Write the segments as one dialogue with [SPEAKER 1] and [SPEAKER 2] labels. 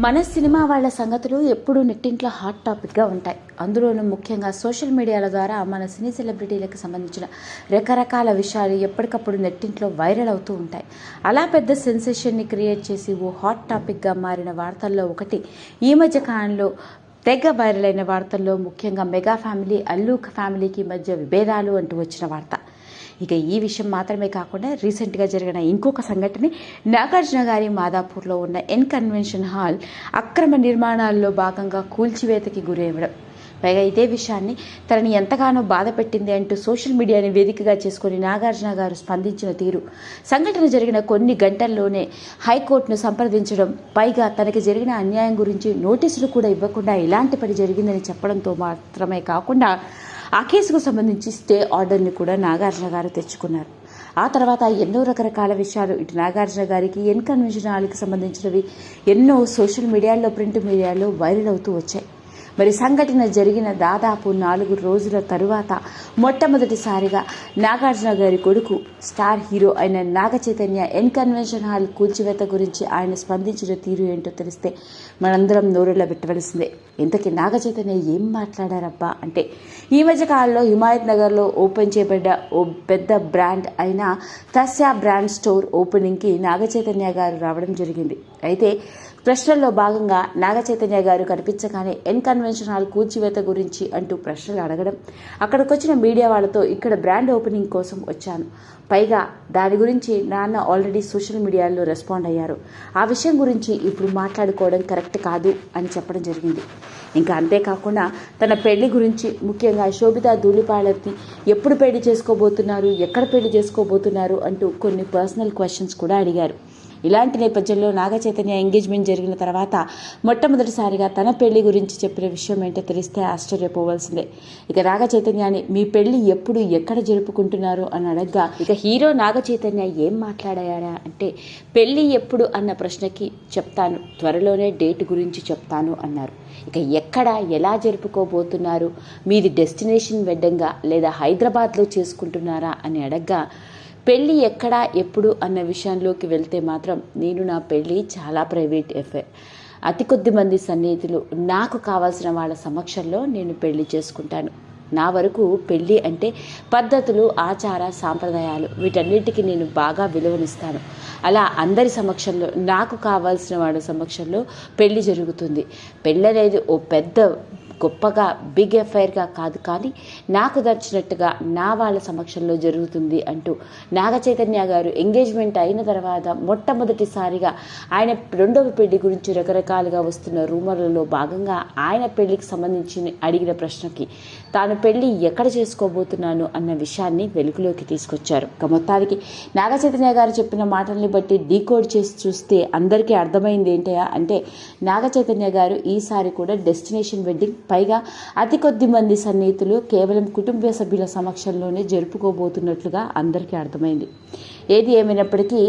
[SPEAKER 1] మన సినిమా వాళ్ళ సంగతులు ఎప్పుడూ నెట్టింట్లో హాట్ టాపిక్గా ఉంటాయి. అందులోనూ ముఖ్యంగా సోషల్ మీడియాల ద్వారా మన సినీ సెలబ్రిటీలకు సంబంధించిన రకరకాల విషయాలు ఎప్పటికప్పుడు నెట్టింట్లో వైరల్ అవుతూ ఉంటాయి. అలా పెద్ద సెన్సేషన్ని క్రియేట్ చేసి ఓ హాట్ టాపిక్గా మారిన వార్తల్లో ఒకటి ఈ మధ్య కాలంలో తెగ వైరల్ అయిన వార్తల్లో ముఖ్యంగా మెగా ఫ్యామిలీ అల్లూక్ ఫ్యామిలీకి మధ్య విభేదాలు అంటూ వచ్చిన వార్త. ఇక ఈ విషయం మాత్రమే కాకుండా రీసెంట్గా జరిగిన ఇంకొక సంఘటన నాగార్జున గారి మాదాపూర్లో ఉన్న ఎన్ కన్వెన్షన్ హాల్ అక్రమ నిర్మాణాల్లో భాగంగా కూల్చివేతకి గురయ్యడం. పైగా ఇదే విషయాన్ని తనని ఎంతగానో బాధ పెట్టింది అంటూ సోషల్ మీడియాని వేదికగా చేసుకుని నాగార్జున గారు స్పందించిన తీరు. సంఘటన జరిగిన కొన్ని గంటల్లోనే హైకోర్టును సంప్రదించడం పైగా తనకి జరిగిన అన్యాయం గురించి నోటీసులు కూడా ఇవ్వకుండా ఇలాంటి పని జరిగిందని చెప్పడంతో మాత్రమే కాకుండా ఆ కేసుకు సంబంధించి స్టే ఆర్డర్ని కూడా నాగార్జున గారు తెచ్చుకున్నారు. ఆ తర్వాత ఎన్నో రకరకాల విషయాలు. ఇటు నాగార్జున గారికి ఎన్ కన్వెన్షన్ హాల్కి సంబంధించినవి ఎన్నో సోషల్ మీడియాలో ప్రింట్ మీడియాలో వైరల్ అవుతూ వచ్చాయి. మరి సంఘటన జరిగిన దాదాపు నాలుగు రోజుల తరువాత మొట్టమొదటిసారిగా నాగార్జున గారి కొడుకు స్టార్ హీరో అయిన Naga Chaitanya N convention hall కూల్చివేత గురించి ఆయన స్పందించిన తీరు ఏంటో తెలిస్తే మనందరం నోరెళ్ళ పెట్టవలసిందే. ఇంతకీ నాగ చైతన్య ఏం మాట్లాడారబ్బా అంటే ఈ మధ్య కాలంలో హిమాయత్ నగర్లో ఓపెన్ చేయబడ్డ ఓ పెద్ద బ్రాండ్ అయిన తస్యా బ్రాండ్ స్టోర్ ఓపెనింగ్కి నాగ చైతన్య గారు రావడం జరిగింది. అయితే ప్రశ్నల్లో భాగంగా నాగచైతన్య గారు కనిపించగానే ఎన్ కన్వెన్షన్ హాల్ కూల్చివేత గురించి అంటూ ప్రశ్నలు అడగడం. అక్కడికి వచ్చిన మీడియా వాళ్ళతో ఇక్కడ బ్రాండ్ ఓపెనింగ్ కోసం వచ్చాను. పైగా దాని గురించి నాన్న ఆల్రెడీ సోషల్ మీడియాలో రెస్పాండ్ అయ్యారు. ఆ విషయం గురించి ఇప్పుడు మాట్లాడుకోవడం కరెక్ట్ కాదు అని చెప్పడం జరిగింది. ఇంకా అంతేకాకుండా తన పెళ్ళి గురించి ముఖ్యంగా శోభిత ధూళిపాళని ఎప్పుడు పెళ్ళి చేసుకోబోతున్నారు ఎక్కడ పెళ్ళి చేసుకోబోతున్నారు అంటూ కొన్ని పర్సనల్ క్వశ్చన్స్ కూడా అడిగారు. ఇలాంటి నేపథ్యంలో నాగచైతన్య ఎంగేజ్మెంట్ జరిగిన తర్వాత మొట్టమొదటిసారిగా తన పెళ్ళి గురించి చెప్పిన విషయం ఏంటో తెలిస్తే ఆశ్చర్యపోవాల్సిందే. ఇక నాగచైతన్యాన్ని మీ పెళ్ళి ఎప్పుడు ఎక్కడ జరుపుకుంటున్నారు అని అడగ్గా ఇక హీరో నాగచైతన్య ఏం మాట్లాడారా అంటే పెళ్ళి ఎప్పుడు అన్న ప్రశ్నకి చెప్తాను. త్వరలోనే డేట్ గురించి చెప్తాను అన్నారు. ఇక ఎక్కడ ఎలా జరుపుకోబోతున్నారు మీది డెస్టినేషన్ వెడ్డంగా లేదా హైదరాబాద్లో చేసుకుంటున్నారా అని అడగ్గా పెళ్ళి ఎక్కడ ఎప్పుడు అన్న విషయంలోకి వెళ్తే మాత్రం నేను నా పెళ్ళి చాలా ప్రైవేట్ ఎఫైర్ అతి కొద్ది మంది సన్నిహితులు నాకు కావాల్సిన వాళ్ళ సమక్షంలో నేను పెళ్ళి చేసుకుంటాను. నా వరకు పెళ్ళి అంటే పద్ధతులు ఆచార సాంప్రదాయాలు వీటన్నిటికీ నేను బాగా విలువనిస్తాను. అలా అందరి సమక్షంలో నాకు కావాల్సిన వాళ్ళ సమక్షంలో పెళ్ళి జరుగుతుంది. పెళ్ళి అనేది ఓ పెద్ద గొప్పగా బిగ్ ఎఫైర్గా కాదు కానీ నాకు దర్చినట్టుగా నా వాళ్ళ సమక్షంలో జరుగుతుంది అంటూ నాగ చైతన్య గారు ఎంగేజ్మెంట్ అయిన తర్వాత మొట్టమొదటిసారిగా ఆయన రెండవ పెళ్ళి గురించి రకరకాలుగా వస్తున్న రూమర్లలో భాగంగా ఆయన పెళ్ళికి సంబంధించి అడిగిన ప్రశ్నకి తాను పెళ్ళి ఎక్కడ చేసుకోబోతున్నాను అన్న విషయాన్ని వెలుగులోకి తీసుకొచ్చారు. ఇక మొత్తానికి నాగ చైతన్య గారు చెప్పిన మాటల్ని బట్టి డీకోడ్ చేసి చూస్తే అందరికీ అర్థమైంది ఏంటయా అంటే నాగ చైతన్య గారు ఈసారి కూడా డెస్టినేషన్ వెడ్డింగ్ పైగా అతి కొద్ది మంది సన్నిహితులు కేవలం కుటుంబ సభ్యుల సమక్షంలోనే జరుపుకోబోతున్నట్లుగా అందరికీ అర్థమైంది. ఏది ఏమైనప్పటికీ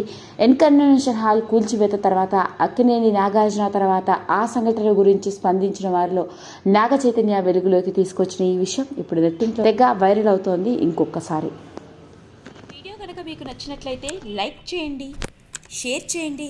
[SPEAKER 1] ఎన్కన్వెన్షన్ హాల్ కూల్చివేత తర్వాత అక్కినేని నాగార్జున తర్వాత ఆ సంఘటన గురించి స్పందించిన వారిలో నాగ చైతన్య వెలుగులోకి తీసుకొచ్చిన ఈ విషయం ఇప్పుడు నెట్టింట్లో తెగ వైరల్ అవుతోంది ఇంకొకసారి.
[SPEAKER 2] వీడియో కనుక మీకు నచ్చినట్లయితే లైక్ చేయండి షేర్ చేయండి.